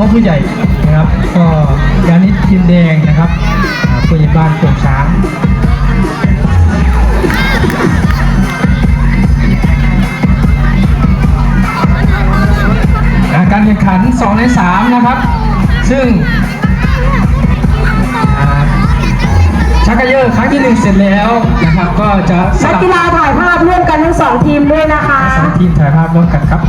พ่อผู้ใหญ่นะครับ ก็ยานิดทีมแดงนะครับอ่าผู้ใหญ่บ้านโป่งช้างอ่าการแข่งขัน 2 ใน 3 นะครับ ซึ่งอ่าชักกระเยอะครั้งที่ 1 เสร็จแล้วนะครับ ก็จะสนักลับกีฬาถ่ายภาพร่วมกันทั้งสองทีมด้วยนะคะสองทีมถ่ายภาพร่วมกันครับ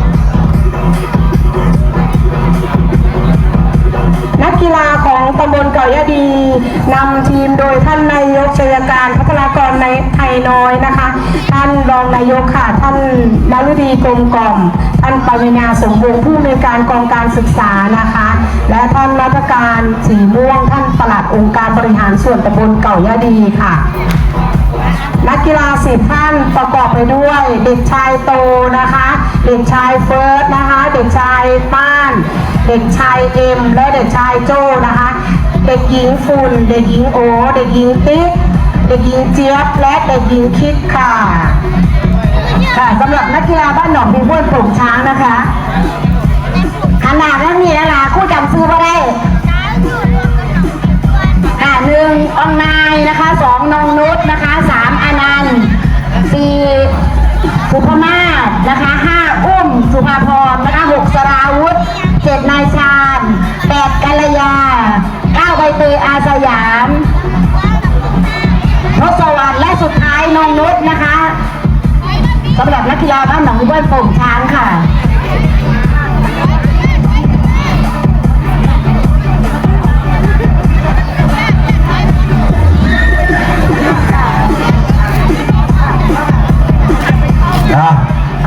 นักกีฬาของตำบลเก่ายะดีนำทีมโดยท่านนายกชัยการพัฒนากรในไทยน้อยนะคะ ท่านรองนายกค่ะท่านนรุดีกรมกล่อม ท่านปริญญาสมบูรณ์ผู้อำนวยการกองการศึกษานะคะ และท่านรัฐการสีม่วงท่านปลัดองค์การบริหารส่วนตำบลเก่ายะดีค่ะ นักกีฬาสิบท่านประกอบไปด้วยเด็กชายโตนะคะ เด็กชายเฟิร์สนะคะ เด็กชายป้าน เด็กชายเอ็ม และเด็กชายโจ้นะคะ เด็กหญิงฝุ่น เด็กหญิงโอ เด็กหญิงติ๊ก เด็กหญิงเจี๊ยบ และเด็กหญิงคิดค่ะค่ะสำหรับนักกีฬาบ้านหนองพิมพ์บ้วนโป่งช้างนะคะขนาดนั้นมีนะล่ะคู่จำซื้อมาได้ค่ะหนึ่งอองนายน นงนุชนะคะสำหรับนักกีฬาบ้านหนองบัวโป่งช้างค่ะนะ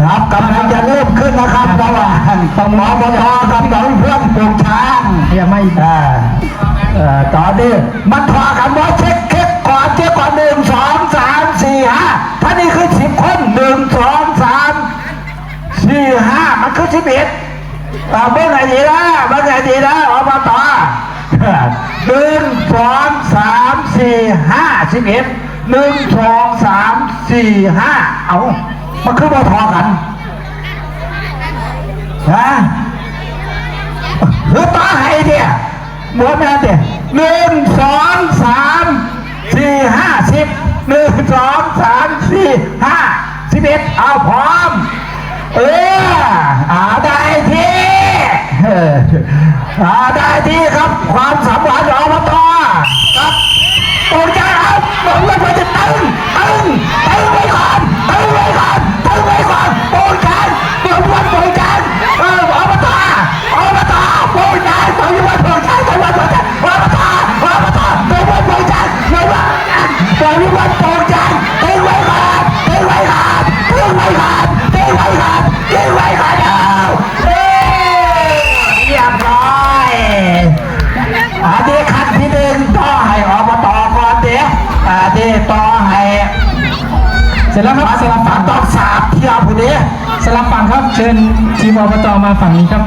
ครับกำลังจะเริ่มขึ้นนะครับระหว่างตมอบตกับหนองเพื่อนปลูกช้างยังไม่อ่าเอ่อตอนนี้มันทอกันว่าเช็ คือสิบคนหนึ่งสองสามสี่ห้ามันคือสิบเอ็ดอ่าเมื่อไหร่ดีนะเมื่อไหร่ดีนะอบตหนึ่งสองสามสี่ห้าสิบเอ็ดหนึ่งสองสามสี่ห้าเอามันคือมาทอกันฮะหรือต่อให้เนี่ยหมดแล้ว ได้ที่ครับความสำคัญของอบต ชิญทีมอบตมาฝั่งนี้ครับ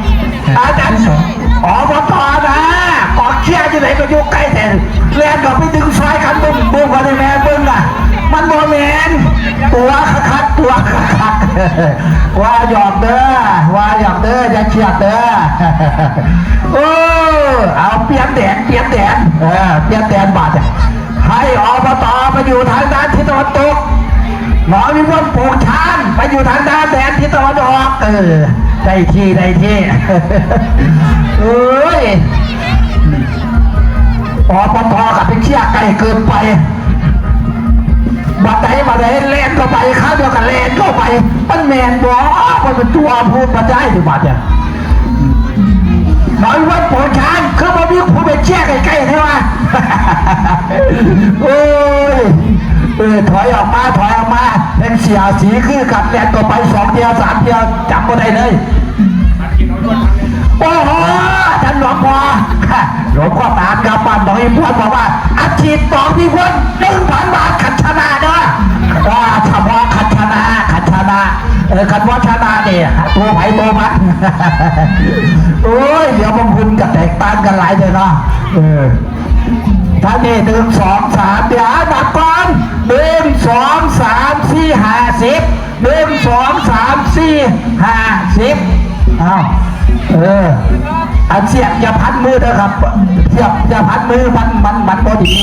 อาจารย์ที่สองอบตนะกองเชียร์ที่ไหนก็อยู่ใกล้แต่แลนก็ไปดึงซอยกันบึ้มบึ้มกันในแม่บึ้มอะมันโมเมนตัวคักๆตัวคักๆว่าหยอกเด้อว่าหยอกเด้ออย่าเชียดเด้อโอ้เอาเปลี่ยนแดนเปลี่ยนแดนเออเปลี่ยนแดนบาดอะให้อบตไปอยู่ทางด้านทิศตะวันตก หมอวิมลปลูกช้างไปอยู่ทางด้านแดนทิศตะวันออกเออได้ที่ได้ที่เอ้ยอปทกับเป็นเชี่ยไก่เกินไปบัดไหนบัดไหนเล่นเข้าไปข้าวเดียวกันเล่นเข้าไปมันแมนบอมันเป็นตัวพูดมาได้ถึงบัดเนี่ยหมอวิมลปลูกช้างคือมันมีผู้เป็นเชี่ยใกล้ๆใช่ไหมโอ้ยเออถออถอยออกมา เสียสีคือกัดแลนตัวไปสองเดียสามเดียวจำไม่ได้เลยโอ้โหท่านหลวงพ่อหลวงพ่อตามกับบ้านบอกอีพวนบอกว่าอาชีพบอกพี่พวนหนึ่งพันบาทขัดชนะเด้อว่าเฉพาะขัดชนะขัดชนะเออขัดว่าชนะเนี่ยตัวไผ่ตัวมันโอ้ยเดี๋ยวบางคุณกับแตกต่างกันหลายเลยเนาะเออท่านนี่หนึ่งสองสามเดี๋ยวดับก่อนหนึ่งสองสามาสิบหนึ่งสองสามสี่ห้าสิบอ้าวเอออันเสียบอย่าพันมือนะครับเสียบอย่าพันมือมันมันมันบอดี